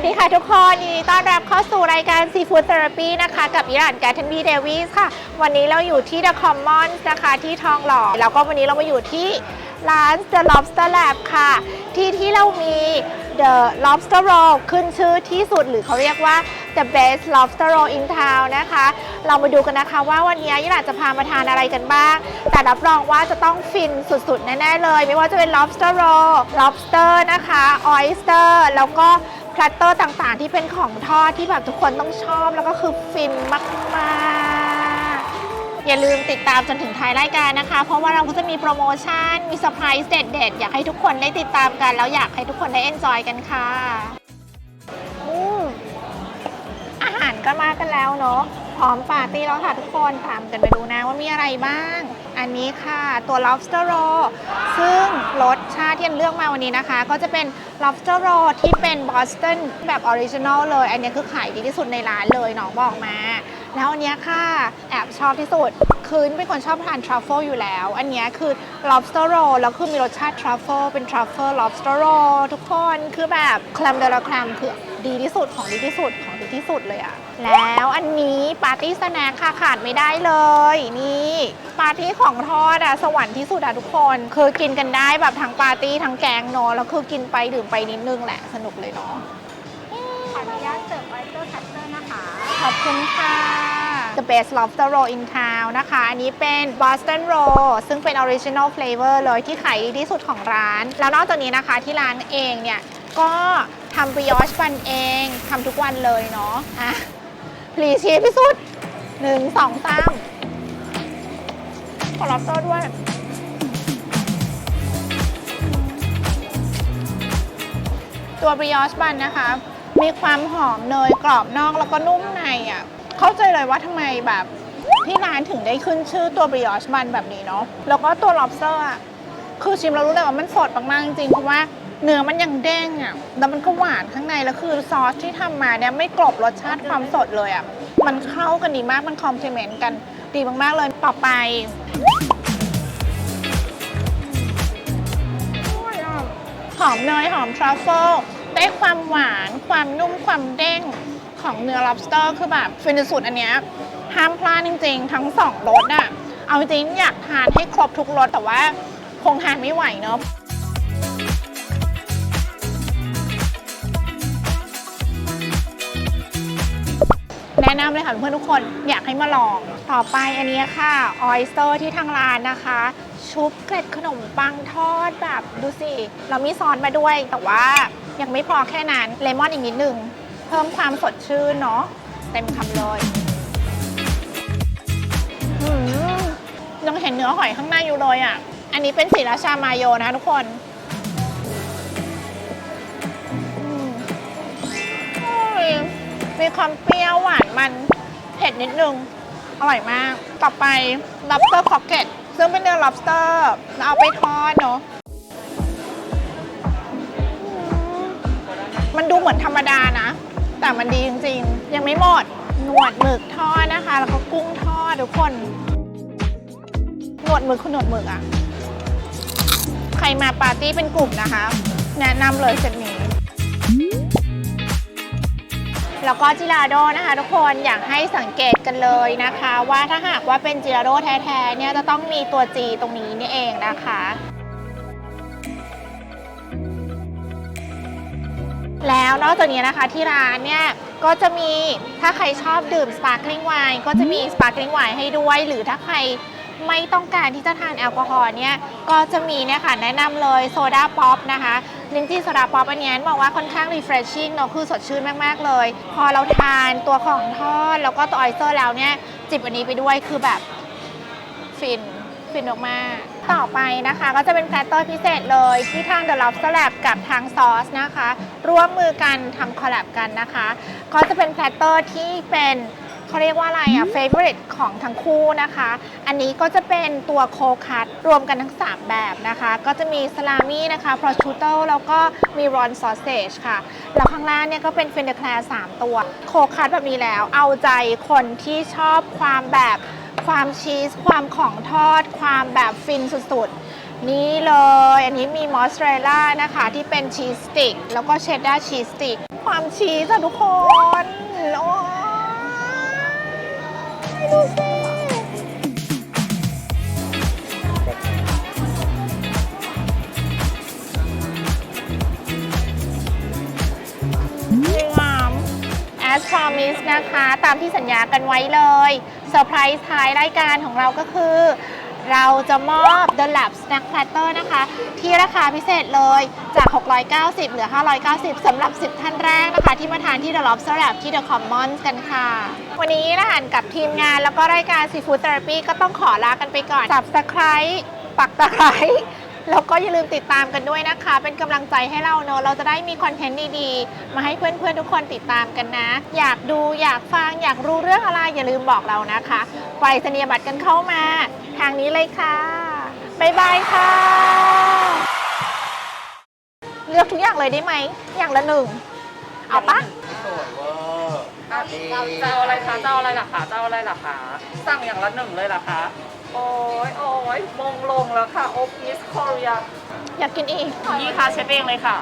วัสดีค่ะทุกคนยินดีต้อนรับเข้าสู่รายการ Seafood Therapy นะคะกับอิร่านแกทันบีเดวิสค่ะ วันนี้เราอยู่ที่ The Commons นะคะที่ทองหล่อ แล้วก็วันนี้เรามาอยู่ที่ร้าน The Lobster Lab ค่ะ ที่ที่เรามี The Lobster Roll ขึ้นชื่อที่สุดหรือเขาเรียกว่า The Best Lobster Roll in Town นะคะ เรามาดูกันนะคะว่าวันนี้ยิหร่าจะพามาทานอะไรกันบ้าง แต่รับรองว่าจะต้องฟินสุดๆ แน่ ๆ เลย ไม่ว่าจะเป็น lobster roll lobster นะคะ oyster แล้วก็ ลัตเตอร์ต่างๆ ที่เป็นของทอดที่แบบทุกคนต้องชอบแล้วก็คือฟินมากๆ อย่าลืมติดตามจนถึงท้ายรายการนะคะ เพราะว่าเราก็จะมีโปรโมชั่น มีเซอร์ไพรส์เด็ดๆ อยากให้ทุกคนได้ติดตามกัน แล้วอยากให้ทุกคนได้เอนจอยกันค่ะอืมอาหารก็มากันแล้วเนาะพร้อมปาร์ตี้แล้วค่ะทุกคนตามกันไปดูนะว่ามีอะไรบ้าง อันนี้ค่ะ ตัว lobster roll ซึ่งรสชาติที่เลือกมาวันนี้นะคะ ก็จะเป็น lobster roll ที่เป็น Boston แบบออริจินอลเลย อันนี้คือขายดีที่สุดในร้านเลยน้องบอกมา แล้วอันนี้ค่ะ แอบชอบที่สุด คือเป็นคนชอบทาน truffle อยู่แล้ว อันนี้คือ lobster roll แล้วคือมีรสชาติ truffle เป็น truffle lobster roll ทุกคนคือแบบคลมเดลคลมคือ ดีที่สุดของดีที่สุดของดีที่สุดเลยอะแล้วอันนี้ปาร์ตี้สแน็คค่ะขาดไม่ได้เลย นี่ปาร์ตี้ของทอดอะสวรรค์ที่สุดอะทุกคนคือกินกันได้แบบทั้งปาร์ตี้ทั้งแกงเนาะแล้วคือกินไปดื่มไปนิดนึงแหละสนุกเลยเนาะขออนุญาตเสิร์ฟไวเตอร์คัตเตอร์นะคะ ขอบคุณค่ะ The best lobster roll in town นะคะ อันนี้เป็น Boston roll ซึ่งเป็น original flavor เลยที่ขายดีที่สุดของร้าน แล้วนอกจากนี้นะคะที่ร้านเองเนี่ย ก็ทำ brioche บันเองทำทุกวันเลยเนาะอะพลีชีพิสุดหนึ่งสองสามขอ lobster ด้วยตัว brioche bun นะคะ มีความหอมเนยกรอบนอกแล้วก็นุ่มในอะ เข้าใจเลยว่าทำไมแบบที่ร้านถึงได้ขึ้นชื่อตัว brioche bun แบบนี้เนาะ แล้วก็ตัว lobster อะ คือชิมเรารู้เลยว่ามันสดมากๆจริงๆเพราะว่า เนื้อมันยังเด้งอะ แล้วมันก็หวานข้างใน แล้วคือซอสที่ทำมาเนี่ยไม่กลบรสชาติความสดเลยอะ มันเข้ากันดีมาก มันคอมพลีเมนต์กันดีมากๆเลย ต่อไปหอมเนยหอมทรัฟเฟิลได้ความหวาน ความนุ่ม ความเด้งของเนื้อ lobster คือแบบฟินสุดอันเนี้ยห้ามพลาดจริง ๆ ทั้งสองรสอะ เอาจริงๆอยากทานให้ครบทุกรสแต่ว่าคงทานไม่ไหวเนาะ แนะนำเลยค่ะเพื่อนทุกคนอยากให้มาลอง ต่อไปอันนี้ค่ะออยสเตอร์ที่ทางร้านนะคะ ชุบเกล็ดขนมปังทอดแบบดูสิ เรามีซอสมาด้วย แต่ว่ายังไม่พอแค่นั้นเลมอนอีกนิดหนึ่งเพิ่มความสดชื่นเนาะเต็มคำเลยอืมยังเห็นเนื้อหอยข้างในอยู่เลยอะ อันนี้เป็นสีราชามาโยนะทุกคน มีความเปรี้ยวหวานมันเผ็ดนิดนึง อร่อยมาก ต่อไป lobster croquet ซึ่งเป็นเนื้อ lobster แล้วเอาไปทอดเนาะมันดูเหมือนธรรมดานะ แต่มันดีจริงๆ ยังไม่หมด หนวดหมึกทอดนะคะ แล้วก็กุ้งทอดทุกคน หนวดหมึกคือหนวดหมึกอะใครมาปาร์ตี้เป็นกลุ่มนะคะ แนะนำเลยเซตนี้ แล้วก็จิราโดนะคะ ทุกคนอยากให้สังเกตกันเลยนะคะ ว่าถ้าหากว่าเป็นจิราโดแท้ๆเนี่ยจะต้องมีตัว G ตรงนี้นี่เองนะคะแล้วนอกจากนี้นะคะที่ร้านเนี่ยก็จะมีถ้าใครชอบดื่ม sparkling wine ก็จะมี sparkling wine ให้ด้วย หรือถ้าใครไม่ต้องการที่จะทานแอลกอฮอล์เนี่ยก็จะมีเนี่ยค่ะแนะนำเลยโซดาป๊อปนะคะ ลิ้นจี้โซดาป๊อปอันนี้บอกว่าค่อนข้าง refreshing เนอะคือสดชื่นมาก ๆ เลย พอเราทานตัวของทอด แล้วก็ตัวออยเตอร์แล้วเนี่ย จิบอันนี้ไปด้วยคือแบบฟิน ฟินออกมาต่อไปนะคะ ก็จะเป็นแพลตเตอร์พิเศษเลยที่ทาง The Lobster Lab กับทางซอสนะคะ ร่วมมือกันทำคอลแลบกันนะคะ ก็จะเป็นแพลตเตอร์ที่เป็น เขาเรียกว่าอะไรอะ favorite ของทั้งคู่นะคะ อันนี้ก็จะเป็นตัวโคคัตรวมกันทั้ง 3 แบบนะคะ ก็จะมีสลามี่นะคะ prosciutto แล้วก็มีรอนซอสเซจค่ะ แล้วข้างล่างเนี่ยก็เป็นเฟนเดอร์แคลร์3ตัว โคคัตแบบนี้แล้ว เอาใจคนที่ชอบความแบบความชีส ความของทอด ความแบบฟินสุดๆ นี่เลย อันนี้มีมอสซาเรลล่านะคะ ที่เป็นชีสสติกแล้วก็เชดดาร์ชีสสติกความชีสอะทุกคนโอ้ ดูสิงาม as promised นะคะ ตามที่สัญญากันไว้เลยเซอร์ไพรส์ท้ายรายการของเราก็คือ เราจะมอบ The Lab Snack Platter นะคะ ที่ราคาพิเศษเลยจาก 690 เหลือ 590สำหรับ 10 ท่านแรกนะคะ ที่มาทานที่ The Lobster Lab ที่ The Commons กันค่ะ วันนี้นะคะกับทีมงานแล้วก็รายการ Seafood Therapy ก็ต้องขอลากันไปก่อน Subscribe ปักตะไคร้แล้วก็อย่าลืมติดตามกันด้วยนะคะ เป็นกำลังใจให้เราเนอะเราจะได้มีคอนเทนต์ดีๆ มาให้เพื่อนๆทุกคนติดตามกันนะ อยากดูอยากฟังอยากรู้เรื่องอะไรอย่าลืมบอกเรานะคะไปรษณียบัตรกันเข้ามา ทางนี้เลยค่ะบ๊ายบายค่ะ เลือกทุกอย่างเลยได้ไหม อย่างละหนึ่ง เอาปะสวยเวอร์อะเราจะเอาอะไรคะจะเอาอะไรล่ะคะจะเอาอะไรล่ะคะสั่งอย่างละหนึ่งเลยล่ะคะโอ้ยโอ้ยมงลงแล้วค่ะโอพิสคอรียอยากกินอีก นี่ค่ะเชฟเองเลยค่ะ